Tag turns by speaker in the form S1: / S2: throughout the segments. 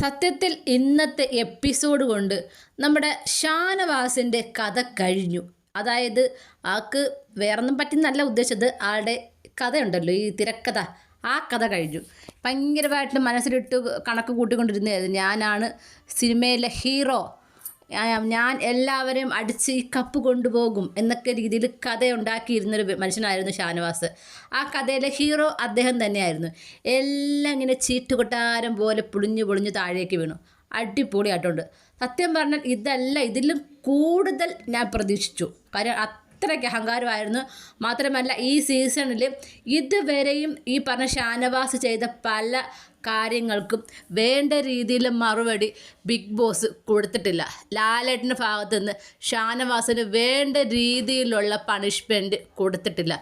S1: സത്യത്തിൽ ഇന്നത്തെ എപ്പിസോഡ് കൊണ്ട് നമ്മുടെ ഷാനവാസിന്റെ കഥ കഴിഞ്ഞു. അതായത് ആൾക്ക് വേറൊന്നും പറ്റുന്നല്ല ഉദ്ദേശിച്ചത് ആളുടെ കഥയുണ്ടല്ലോ ഈ തിരക്കഥ. ആ കഥ കഴിഞ്ഞു. ഭയങ്കരമായിട്ട് മനസ്സിലിട്ട് കണക്ക് കൂട്ടിക്കൊണ്ടിരുന്നത് ഞാനാണ് സിനിമയിലെ ഹീറോ. ഞാൻ- എല്ലാവരെയും അടിച്ച് ഈ കപ്പ് കൊണ്ടുപോകും എന്നൊക്കെ രീതിയിൽ കഥ ഉണ്ടാക്കിയിരുന്നൊരു മനുഷ്യനായിരുന്നു ഷാനവാസ്. ആ കഥയിലെ ഹീറോ അദ്ദേഹം തന്നെയായിരുന്നു. എല്ലാം ഇങ്ങനെ ചീട്ടുകൊട്ടാരം പോലെ പുളിഞ്ഞു പൊളിഞ്ഞു താഴേക്ക് വീണു. അടിപൊളിയായിട്ടുണ്ട് സത്യം പറഞ്ഞാൽ ഇതല്ല ഇതിലും കൂടുതൽ ഞാൻ പ്രതീക്ഷിച്ചു. കാര്യം അത്രയ്ക്ക് അഹങ്കാരമായിരുന്നു. മാത്രമല്ല ഈ സീസണിൽ ഇതുവരെയും ഈ പറഞ്ഞ ഷാനവാസ് ചെയ്ത പല കാര്യങ്ങൾക്കും വേണ്ട രീതിയിൽ മറുപടി ബിഗ് ബോസ് കൊടുത്തിട്ടില്ല. ലാലേട്ടന്റെ ഭാഗത്തു നിന്ന് ഷാനവാസിന് വേണ്ട രീതിയിലുള്ള പണിഷ്മെന്റ് കൊടുത്തിട്ടില്ല.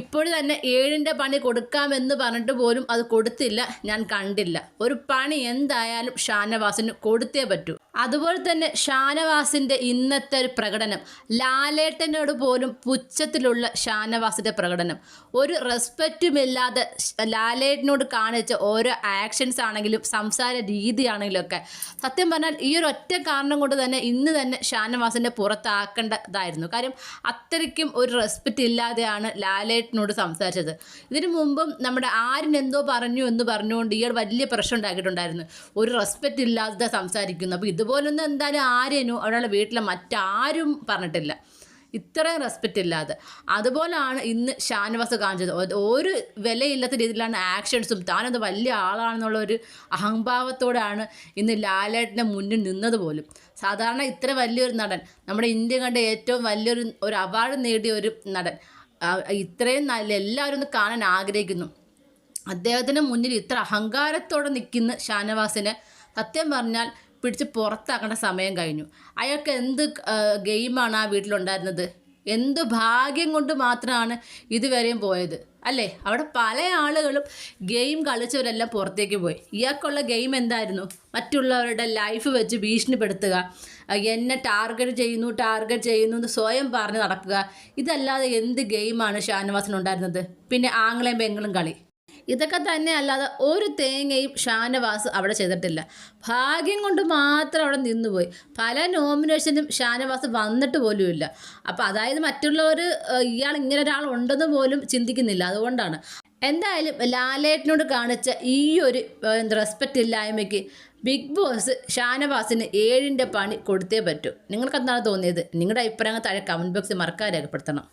S1: ഇപ്പോഴും തന്നെ ഏഴിന്റെ പണി കൊടുക്കാമെന്ന് പറഞ്ഞിട്ട് പോലും അത് കൊടുത്തില്ല. ഞാൻ കണ്ടില്ല. ഒരു പണി എന്തായാലും ഷാനവാസിന് കൊടുത്തേ പറ്റൂ. അതുപോലെ തന്നെ ഷാനവാസിന്റെ ഇന്നത്തെ ഒരു പ്രകടനം. ലാലേട്ടനോട് പോലും പുച്ഛത്തിലുള്ള ഷാനവാസിന്റെ പ്രകടനം. ഒരു റെസ്പെക്റ്റുമില്ലാതെ ലാലേട്ടനോട് കാണിച്ച ഓരോ ആക്ഷൻസ് ആണെങ്കിലും സംസാര രീതിയാണെങ്കിലും ഒക്കെ സത്യം പറഞ്ഞാൽ ഈ ഒരു ഒറ്റ കാരണം കൊണ്ട് തന്നെ ഇന്ന് തന്നെ ഷാനവാസിന്റെ പുറത്താക്കേണ്ടതായിരുന്നു. കാര്യം അത്രയ്ക്കും ഒരു റെസ്പെക്റ്റ് ഇല്ലാതെയാണ് ലാലേട്ടനോട് സംസാരിച്ചത്. ഇതിനു മുമ്പും നമ്മുടെ ആരിനെന്തോ പറഞ്ഞു എന്ന് പറഞ്ഞുകൊണ്ട് ഇയാൾ വലിയ പ്രശ്നം ഉണ്ടാക്കിയിട്ടുണ്ടായിരുന്നു. ഒരു റെസ്പെക്റ്റ് ഇല്ലാതെ സംസാരിക്കുന്നു. അപ്പോൾ ഇതുപോലൊന്നും എന്തായാലും ആര്യനു അവരുടെ വീട്ടിലെ മറ്റാരും പറഞ്ഞിട്ടില്ല. ഇത്രയും റെസ്പെക്റ്റ് ഇല്ലാതെ. അതുപോലാണ് ഇന്ന് ഷാനവാസ് കാണിച്ചത്. ഒരു വിലയില്ലാത്ത രീതിയിലാണ് ആക്ഷൻസും താനത് വലിയ ആളാണെന്നുള്ള ഒരു അഹംഭാവത്തോടാണ് ഇന്ന് ലാലേട്ടന്റെ മുന്നിൽ നിന്നത് പോലും. സാധാരണ ഇത്ര വലിയൊരു നടൻ നമ്മുടെ ഇന്ത്യ കണ്ട ഏറ്റവും വലിയൊരു ഒരു അവാർഡ് നേടിയ ഒരു നടൻ. ഇത്രയും നല്ല എല്ലാവരും ഒന്ന് കാണാൻ ആഗ്രഹിക്കുന്നു. അദ്ദേഹത്തിന് മുന്നിൽ ഇത്ര അഹങ്കാരത്തോടെ നിൽക്കുന്ന ഷാനവാസിനെ സത്യം പറഞ്ഞാൽ പിടിച്ച് പുറത്താക്കേണ്ട സമയം കഴിഞ്ഞു. അയാൾക്ക് എന്ത് ഗെയിമാണ് ആ വീട്ടിലുണ്ടായിരുന്നത്? എന്ത് ഭാഗ്യം കൊണ്ട് മാത്രമാണ് ഇതുവരെയും പോയത്? അല്ലേ? അവിടെ പല ആളുകളും ഗെയിം കളിച്ചവരെല്ലാം പുറത്തേക്ക് പോയി. ഇയാൾക്കുള്ള ഗെയിം എന്തായിരുന്നു? മറ്റുള്ളവരുടെ ലൈഫ് വെച്ച് ഭീഷണിപ്പെടുത്തുക. എന്നെ ടാർഗറ്റ് ചെയ്യുന്നു ടാർഗറ്റ് ചെയ്യുന്നു എന്ന് സ്വയം പറഞ്ഞ് നടക്കുക. ഇതല്ലാതെ എന്ത് ഗെയിമാണ് ഷാനവാസിനുണ്ടായിരുന്നത്? പിന്നെ ആംഗ്ലയും പെങ്ങളും കളി. ഇതൊക്കെ തന്നെ അല്ലാതെ ഒരു തേങ്ങയും ഷാനവാസ് അവിടെ ചെയ്തിട്ടില്ല. ഭാഗ്യം കൊണ്ട് മാത്രം അവിടെ നിന്നുപോയി. പല നോമിനേഷനും ഷാനവാസ് വന്നിട്ട് പോലും ഇല്ല. അപ്പോൾ അതായത് മറ്റുള്ളവർ ഇയാൾ ഇങ്ങനെ ഒരാൾ ഉണ്ടെന്ന് പോലും ചിന്തിക്കുന്നില്ല. അതുകൊണ്ടാണ്. എന്തായാലും ലാലേട്ടനോട് കാണിച്ച ഈ ഒരു റെസ്പെക്റ്റ് ഇല്ലായ്മയ്ക്ക് ബിഗ് ബോസ് ഷാനവാസിന് ഏഴിന്റെ പണി കൊടുത്തേ പറ്റൂ. നിങ്ങൾക്ക് എന്താണ് തോന്നിയത്? നിങ്ങളുടെ അഭിപ്രായങ്ങൾ താഴെ കമന്റ് ബോക്സിൽ മറക്കാൻ രേഖപ്പെടുത്തണം.